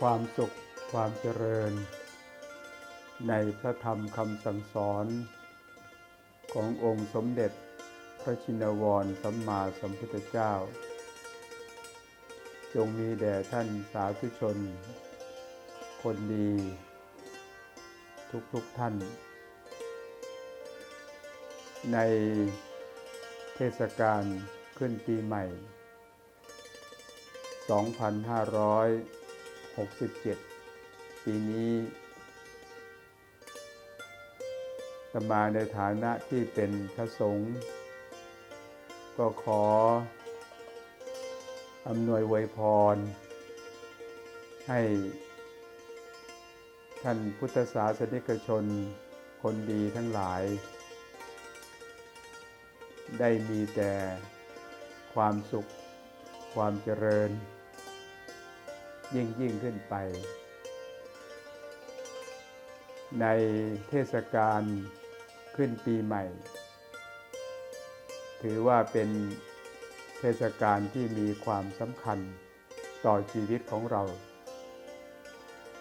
ความสุขความเจริญ ในพระธรรมคำสั่งสอน ขององค์สมเด็จพระชินวรสัมมาสัมพุทธเจ้า จงมีแด่ท่านสาธุชน คนดี ทุกๆทท่าน ในเทศกาลขึ้นปีใหม่ 67 ปีนี้ตมาในฐานะที่เป็นพระสงฆ์ก็ขออำนวยไวยพร ให้ท่านพุทธศาสนิกชนคนดีทั้งหลาย ได้มีแต่ความสุขความเจริญ ยิ่งยิ่งขึ้นไป ในเทศกาลขึ้นปีใหม่ ถือว่าเป็นเทศกาลที่มีความสำคัญต่อชีวิตของเรา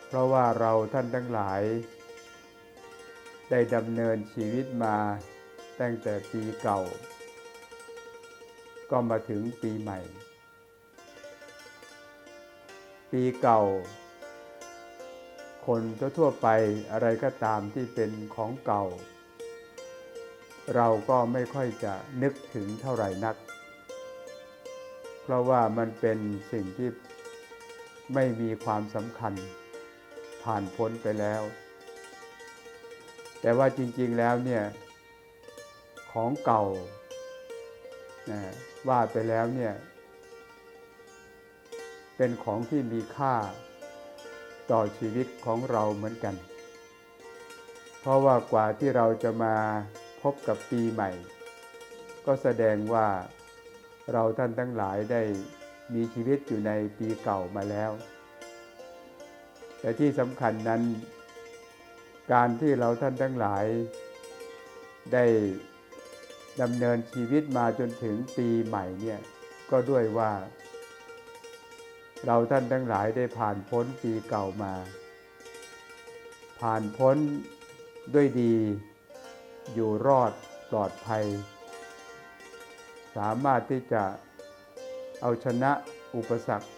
เพราะว่าเราท่านทั้งหลาย ได้ดำเนินชีวิตมาตั้งแต่ปีเก่า ก็มาถึงปีใหม่ ปีเก่า คนทั่วไปอะไรก็ตามที่เป็นของเก่า เราก็ไม่ค่อยจะนึกถึงเท่าไหร่นัก เพราะว่ามันเป็นสิ่งที่ไม่มีความสำคัญผ่านพ้นไปแล้ว แต่ว่าจริงๆแล้วเนี่ยของเก่าว่าไปแล้วเนี่ย เป็นของที่มีค่าต่อชีวิตของเราเหมือนกัน เพราะว่ากว่าที่เราจะมาพบกับปีใหม่ ก็แสดงว่าเราท่านทั้งหลายได้มีชีวิตอยู่ในปีเก่ามาแล้ว แต่ที่สำคัญนั้น การที่เราท่านทั้งหลาย ได้ดำเนินชีวิตมาจนถึงปีใหม่เนี่ยก็ด้วยว่า เราท่านทั้งหลายได้ผ่านพ้นปีเก่ามา ผ่านพ้นด้วยดี อยู่รอดปลอดภัย สามารถที่จะเอาชนะอุปสรรค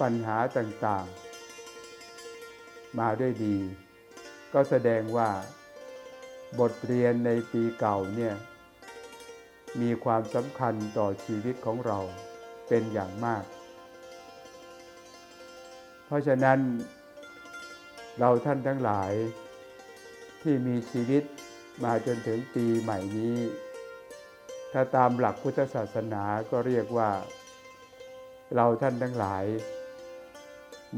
ปัญหาต่างๆ มาด้วยดี ก็แสดงว่าบทเรียนในปีเก่าเนี่ยมีความสำคัญต่อชีวิตของเราเป็นอย่างมาก ราะฉะนั้นเราท่านทั้งหลายที่มีชีวิตมาจนถึงปีใหม่นี้ ถ้าตามหลักพุทธศาสนาก็เรียกว่า เราท่านทั้งหลาย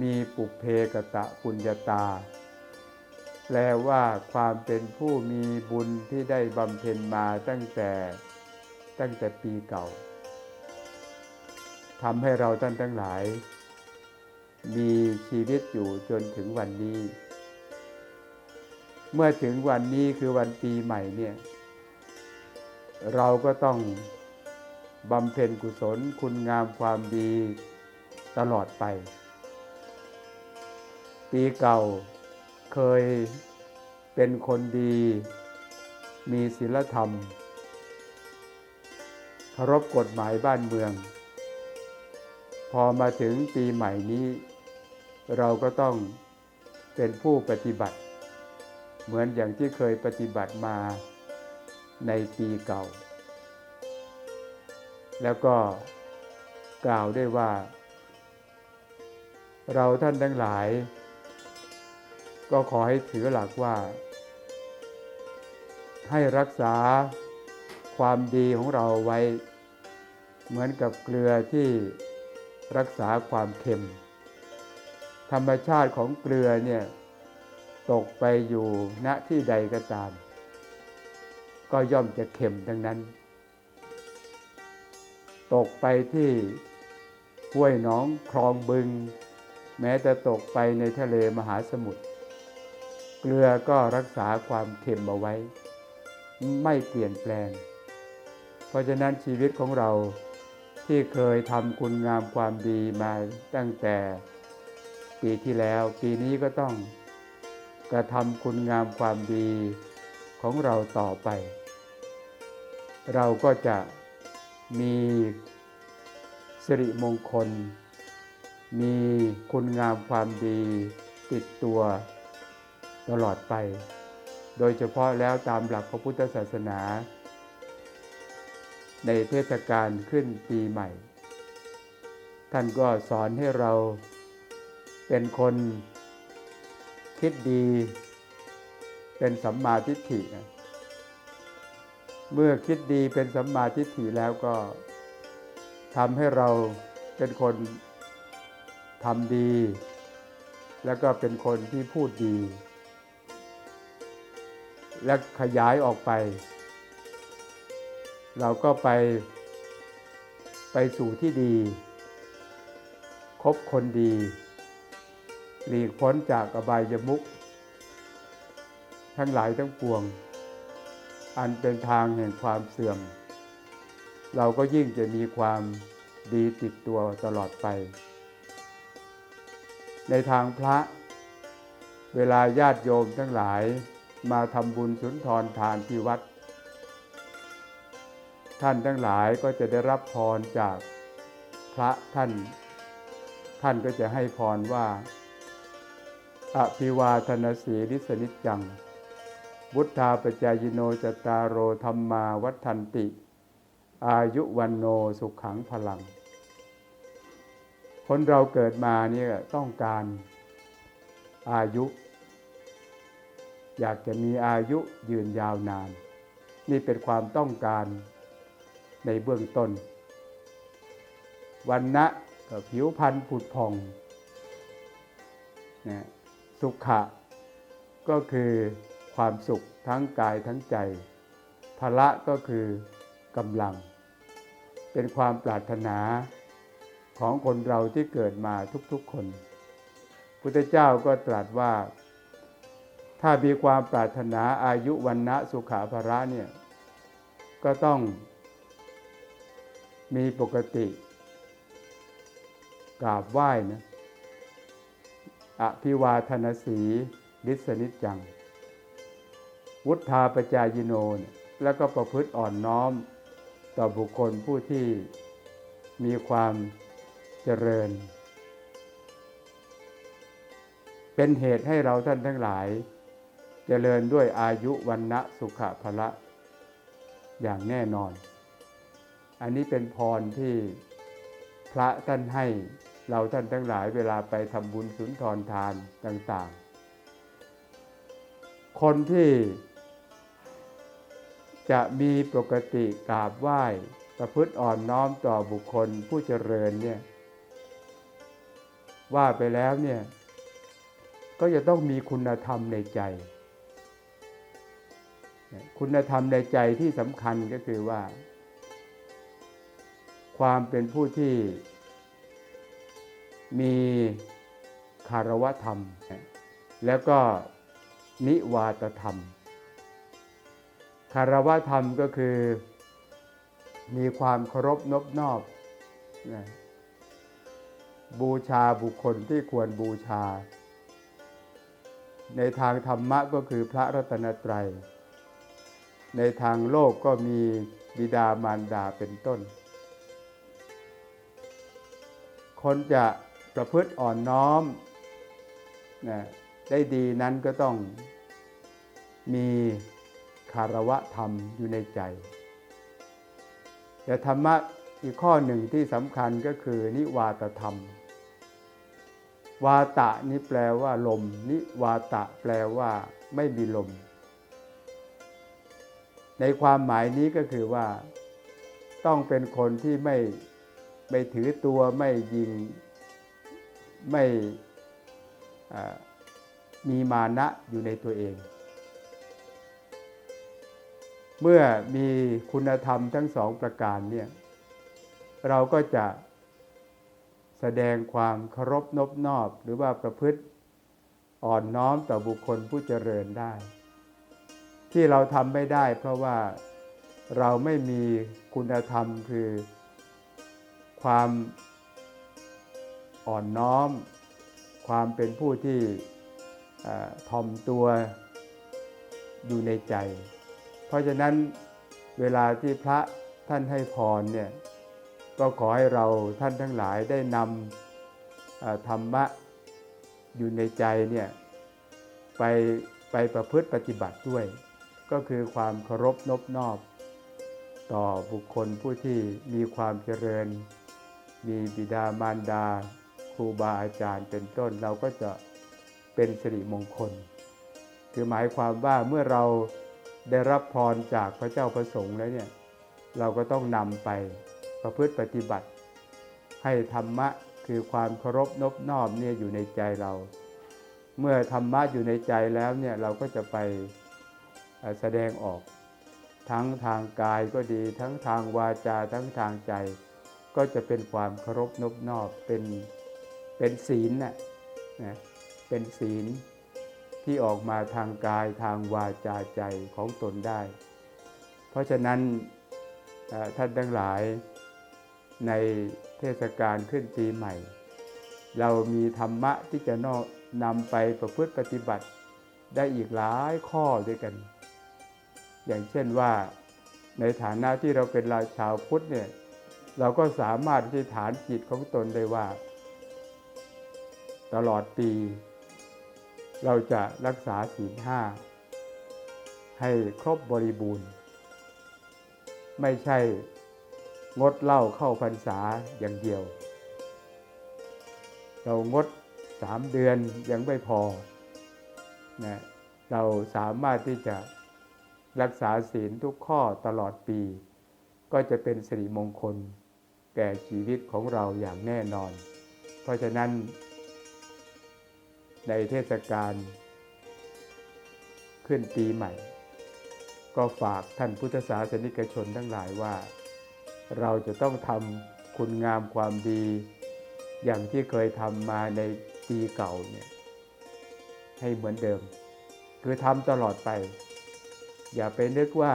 มีปุเพกตะปุญญาตา แปลว่าความเป็นผู้มีบุญที่ได้บำเพ็ญมาตั้งแต่ตั้งแต่ปีเก่าทำให้เราท่านทั้งหลาย มีชีวิตอยู่จนถึงวันนี้ เมื่อถึงวันนี้คือวันปีใหม่เนี่ย เราก็ต้องบำเพ็ญกุศลคุณงามความดีตลอดไป ปีเก่าเคยเป็นคนดี มีศีลธรรมเคารพกฎหมายบ้านเมือง พอมาถึงปีใหม่นี้ เราก็ต้องเป็นผู้ปฏิบัติ เหมือนอย่างที่เคยปฏิบัติมาในปีเก่า แล้วก็กล่าวได้ว่า เราท่านทั้งหลาย ก็ขอให้ถือหลักว่า ให้รักษาความดีของเราไว้ เหมือนกับเกลือที่รักษาความเค็ม ธรรมชาติของเกลือเนี่ยตกไปอยู่ณที่ใดก็ตาม ก็ย่อมจะเค็มดังนั้น ตกไปที่ห้วยหนองคลองบึง แม้จะตกไปในทะเลมหาสมุทรเกลือก็รักษาความเค็มเอาไว้ ไม่เปลี่ยนแปลง เพราะฉะนั้นชีวิตของเราที่เคยทำคุณงามความดีมาตั้งแต่ ปีที่แล้ว ปีนี้ก็ต้องกระทำคุณงามความดีของเราต่อไป เราก็จะมีสิริมงคล มีคุณงามความดีติดตัวตลอดไป โดยเฉพาะแล้วตามหลักพระพุทธศาสนา ในเทศกาลขึ้นปีใหม่ ท่านก็สอนให้เรา เป็นคนคิดดี เป็นสัมมาทิฏฐินะเมื่อคิดดีเป็นสัมมาทิฏฐิแล้วก็ทำให้เราเป็นคนทำดี แล้วก็เป็นคนที่พูดดี และขยายออกไป เราก็ไปไปสู่ที่ดี คบคนดี หลีกพ้นจากอบายมุขทั้งหลายทั้งปวง อันเป็นทางแห่งความเสื่อม เราก็ยิ่งจะมีความดีติดตัวตลอดไป ในทางพระ เวลาญาติโยมทั้งหลายมาทำบุญสุนทรทานที่วัด ท่านทั้งหลายก็จะได้รับพรจากพระท่าน ท่านก็จะให้พรว่า อภิวาทนาสีริสนิจังบุทธาปจายโนจตารโรธรรมาวัฏันติ อายุวันโนสุขขังพลัง คนเราเกิดมาเนี่ยต้องการอายุ อยากจะมีอายุยืนยาวนาน นี่เป็นความต้องการในเบื้องต้น วันนะกับผิวพรรณผุดผ่องนะ สุขะ ก็คือความสุขทั้งกายทั้งใจพละก็คือกำลัง เป็นความปรารถนาของคนเราที่เกิดมาทุกๆคน พุทธเจ้าก็ตรัสว่า ถ้ามีความปรารถนาอายุวันนะสุขาภระเนี่ยก็ต้องมีปกติกราบไหว้นะ อภิวาทนาสีลิสนิจัง วุฒาปจายโนนแล้วก็ประพฤติอ่อนน้อม ต่อบุคคลผู้ที่มีความเจริญ เป็นเหตุให้เราท่านทั้งหลาย เจริญด้วยอายุวันนะสุขภละอย่างแน่นอน อันนี้เป็นพรที่พระท่านให้ เราท่านทั้งหลายเวลาไปทำบุญสุนทรทานต่างๆ คนที่จะมีปกติกราบไหว้ประพฤติอ่อนน้อมต่อบุคคลผู้เจริญเนี่ยว่าไปแล้วเนี่ยก็จะต้องมีคุณธรรมในใจ คุณธรรมในใจที่สำคัญก็คือว่า ความเป็นผู้ที่ มีคารวะธรรม แล้วก็นิวาตธรรม คารวะธรรมก็คือมีความเคารพนบนอบนะบูชาบุคคลที่ควรบูชา ในทางธรรมะก็คือพระรัตนตรัย ในทางโลกก็มีบิดามารดาเป็นต้น คนจะ ประพฤติอ่อนน้อมนะได้ดีนั้นก็ต้องมีคารวะธรรมอยู่ในใจ แต่ธรรมะอีกข้อหนึ่งที่สำคัญก็คือนิวาตธรรม วาตะนี่แปลว่าลม นิวาตะแปลว่าไม่มีลม ในความหมายนี้ก็คือว่า ต้องเป็นคนที่ไม่ไม่ถือตัวไม่ยิง ไม่มีมานะอยู่ในตัวเอง เมื่อมีคุณธรรมทั้งสองประการเนี่ยเราก็จะแสดงความเคารพนบนอบหรือว่าประพฤติอ่อนน้อมต่อบุคคลผู้เจริญได้ ที่เราทำไม่ได้ เพราะว่าเราไม่มีคุณธรรมคือความ อ่อนน้อม ความเป็นผู้ที่เอ่อถ่อมตัวอยู่ในใจ เพราะฉะนั้นเวลาที่พระท่านให้พรเนี่ยก็ขอให้เราท่านทั้งหลายได้นำธรรมะอยู่ในใจเนี่ยไปไปประพฤติปฏิบัติด้วย ก็คือความเคารพนบนอบ ต่อบุคคลผู้ที่มีความเจริญ มีบิดามารดา ครูบาอาจารย์เป็นต้นเราก็จะเป็นสิริมงคล คือหมายความว่าเมื่อเราได้รับพรจากพระเจ้าประสงค์แล้วเนี่ยเราก็ต้องนำไปประพฤติปฏิบัติ ให้ธรรมะคือความเคารพนบนอบเนี่ยอยู่ในใจเรา เมื่อธรรมะอยู่ในใจแล้วเนี่ยเราก็จะไปแสดงออก ทั้งทางกายก็ดี ทั้งทางวาจาทั้งทางใจ ก็จะเป็นความเคารพนบนอบเป็น เป็นศีลน่ะนะเป็นศีลที่ออกมาทางกายทางวาจาใจของตนได้ เพราะฉะนั้นท่านทั้งหลายในเทศกาลขึ้นปีใหม่ เรามีธรรมะที่จะนอกนำไปประพฤติปฏิบัติได้อีกหลายข้อด้วยกัน อย่างเช่นว่าในฐานะที่เราเป็นราชาวพุทธเนี่ยเราก็สามารถที่ฐานจิตของตนได้ว่า ตลอดปี เราจะรักษาศีลห้าให้ครบบริบูรณ์ ไม่ใช่งดเหล้าเข้าพรรษาอย่างเดียว เรางดสามเดือนยังไม่พอนะเราสามารถที่จะรักษาศีลทุกข้อตลอดปี ก็จะเป็นสิริมงคลแก่ชีวิตของเราอย่างแน่นอน เพราะฉะนั้น ในเทศกาลขึ้นปีใหม่ ก็ฝากท่านพุทธศาสนิกชนทั้งหลายว่า เราจะต้องทำคุณงามความดี อย่างที่เคยทำมาในปีเก่าเนี่ยให้เหมือนเดิม คือทำตลอดไป อย่าไปนึกว่า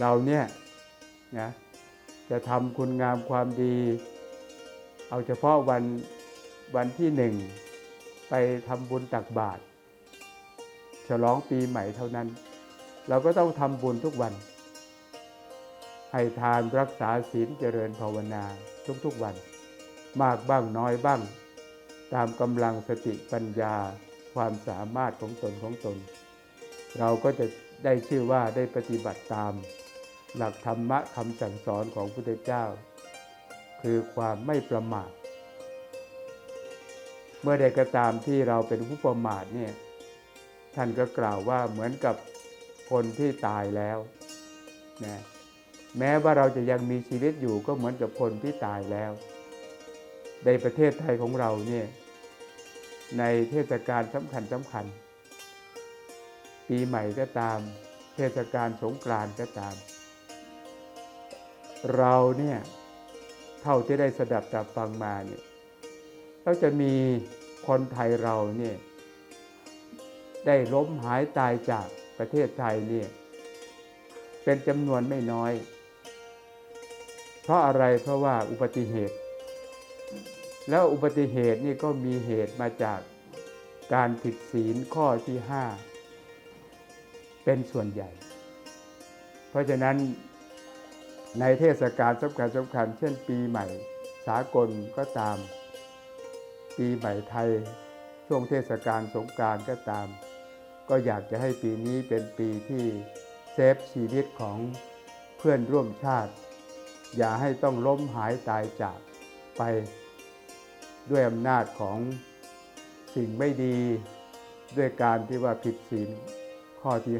เราเนี่ยนะจะทำคุณงามความดี เอาเฉพาะวัน วันที่หนึ่งไปทำบุญตักบาตรฉลองปีใหม่เท่านั้น เราก็ต้องทำบุญทุกวัน ให้ทานรักษาศีลเจริญภาวนาทุกๆวัน มากบ้างน้อยบ้าง ตามกำลังสติปัญญาความสามารถของตนของตน เราก็จะได้ชื่อว่าได้ปฏิบัติตาม หลักธรรมะคำสั่งสอนของพระพุทธเจ้า คือความไม่ประมาท เมื่อใดก็ตามที่เราเป็นผู้ประมาทเนี่ยท่านก็กล่าวว่าเหมือนกับคนที่ตายแล้วนะแม้ว่าเราจะยังมีชีวิตอยู่ก็เหมือนกับคนที่ตายแล้ว ในประเทศไทยของเราเนี่ยในเทศกาลสำคัญสำคัญ ปีใหม่ก็ตาม เทศกาลสงกรานต์ก็ตาม เราเนี่ยเท่าที่ได้สดับตับฟังมาเนี่ย ก็จะมีคนไทยเราเนี่ยได้ล้มหายตายจากประเทศไทยเนี่ยเป็นจำนวนไม่น้อย เพราะอะไรเพราะว่าอุบัติเหตุ แล้วอุบัติเหตุนี่ก็มีเหตุมาจากการผิดศีลข้อที่ห้าเป็นส่วนใหญ่ เพราะฉะนั้นในเทศกาลสำคัญสำคัญเช่นปีใหม่ สากลก็ตาม ปีใหม่ไทย ช่วงเทศกาลสงกานต์ก็ตาม ก็อยากจะให้ปีนี้เป็นปีที่เซฟชีวิตของเพื่อนร่วมชาติ อย่าให้ต้องล้มหายตายจากไป ด้วยอำนาจของสิ่งไม่ดี ด้วยการที่ว่าผิดศีลข้อที่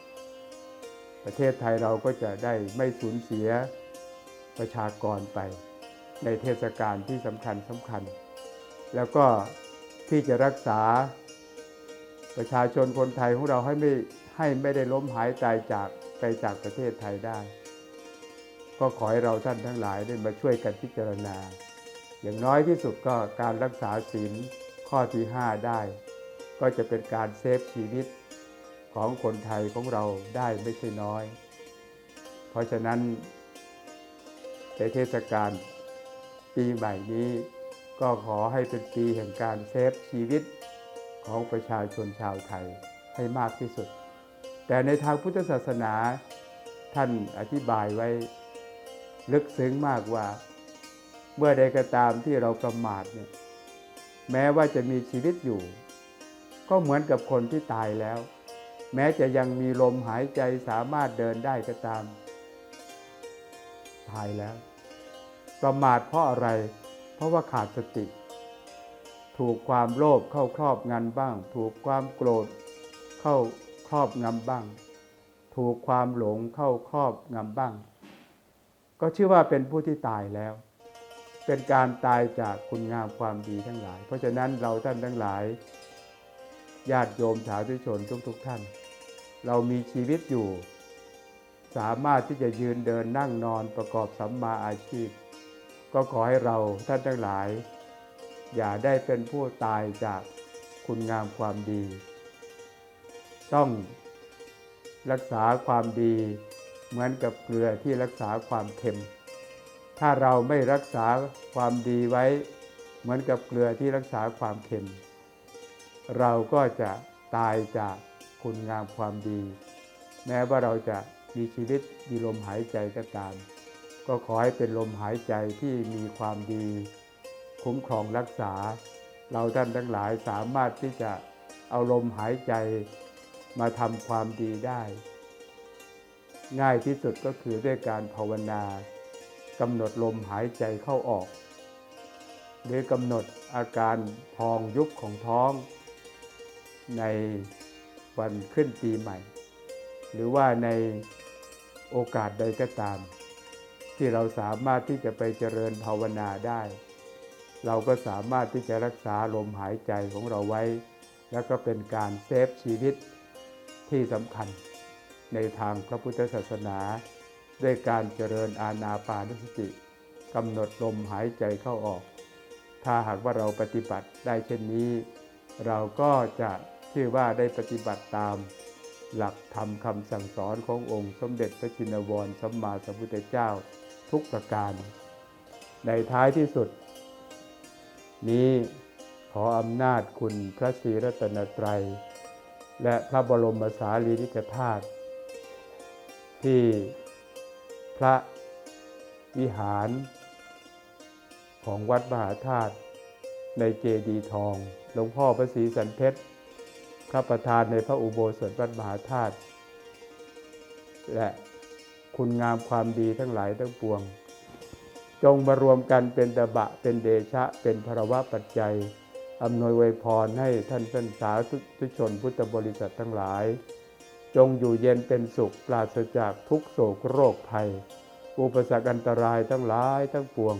5 ประเทศไทยเราก็จะได้ไม่สูญเสียประชากรไป ในเทศกาลที่สำคัญสำคัญ แล้วก็ที่จะรักษาประชาชนคนไทยของเราให้ไม่ให้ไม่ได้ล้มหายตายจากไปจากประเทศไทยได้ ก็ขอให้เราท่านทั้งหลายได้มาช่วยกันพิจารณา อย่างน้อยที่สุดก็การรักษาศีลข้อที่ 5 ได้ ก็จะเป็นการเซฟชีวิตของคนไทยของเราได้ไม่ใช่น้อย เพราะฉะนั้นในเทศกาลปีใหม่นี้ ก็ขอให้เป็นปีแห่งการเซฟชีวิตของประชาชนชาวไทยให้มากที่สุด แต่ในทางพุทธศาสนาท่านอธิบายไว้ลึกซึ้งมากว่า เมื่อใดก็ตามที่เราประมาทเนี่ยแม้ว่าจะมีชีวิตอยู่ ก็เหมือนกับคนที่ตายแล้ว แม้จะยังมีลมหายใจสามารถเดินได้ก็ตาม ตายแล้ว ประมาทเพราะอะไร ราะว่าขาดสติ ถูกความโลภเข้าครอบงำบ้าง ถูกความโกรธเข้าครอบงำบ้าง ถูกความหลงเข้าครอบงำบ้าง ก็ชื่อว่าเป็นผู้ที่ตายแล้ว เป็นการตายจากคุณงามความดีทั้งหลาย เพราะฉะนั้นเราท่านทั้งหลายญาติโยมสาธุชนทุกๆทท่าน เรามีชีวิตอยู่ สามารถที่จะยืนเดินนั่งนอนประกอบสัมมาอาชีพ ก็ขอให้เราท่านทั้งหลาย อย่าได้เป็นผู้ตายจากคุณงามความดี ต้องรักษาความดีเหมือนกับเกลือที่รักษาความเค็ม ถ้าเราไม่รักษาความดีไว้ เหมือนกับเกลือที่รักษาความเค็ม เราก็จะตายจากคุณงามความดี แม้ว่าเราจะมีชีวิตมีลมหายใจก็ตาม ก็ขอให้เป็นลมหายใจที่มีความดี คุ้มครองรักษา เราท่านทั้งหลายสามารถที่จะเอาลมหายใจมาทำความดีได้ ง่ายที่สุดก็คือด้วยการภาวนากำหนดลมหายใจเข้าออก หรือกำหนดอาการพองยุบของท้อง ในวันขึ้นปีใหม่ หรือว่าในโอกาสใดก็ตาม ที่เราสามารถที่จะไปเจริญภาวนาได้ เราก็สามารถที่จะรักษาลมหายใจของเราไว้ แล้วก็เป็นการเซฟชีวิตที่สำคัญ ในทางพระพุทธศาสนา ด้วยการเจริญอาณาปานสติกำหนดลมหายใจเข้าออก ถ้าหากว่าเราปฏิบัติได้เช่นนี้ เราก็จะชื่อว่าได้ปฏิบัติตามหลักธรรมคำสั่งสอนขององค์สมเด็จพระจินวรสัมมาสัมพุทธเจ้า ทุกประการ ในท้ายที่สุด นี้ขออำนาจคุณพระศรีรัตนตรัย และพระบรมสารีริกธาตุที่พระวิหารของวัดมหาธาตุในเจดีทอง หลวงพ่อพระศรีสันเพชร พระประธานในพระอุโบสถวัดมหาธาตุและ คุณงามความดีทั้งหลายทั้งปวง จงมารวมกันเป็นตบะเป็นเดชะเป็นภรวะปัจจัยอำนวยไวยพรให้ท่านท่านสาธุชนพุทธบริษัททั้งหลาย จงอยู่เย็นเป็นสุขปราศจากทุกโศกโรคภัย อุปสรรคอันตรายทั้งหลายทั้งปวง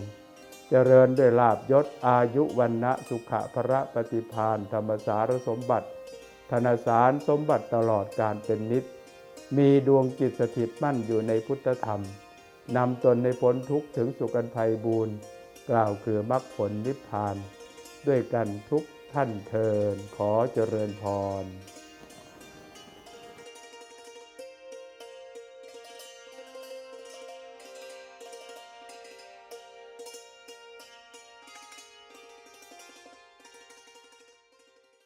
เจริญด้วยลาบยศอายุวันนะสุขะพระปฏิพานธรรมสารสมบัติ ธนสารสมบัติตลอดการเป็นนิด มีดวงจิตสถิตมั่นอยู่ในพุทธธรรมนำตนในพ้นทุกข์ถึงสุกันภัยบูรณ์กล่าวคือมรรคผลนิพพาน ด้วยกันทุกท่านเทินขอเจริญพร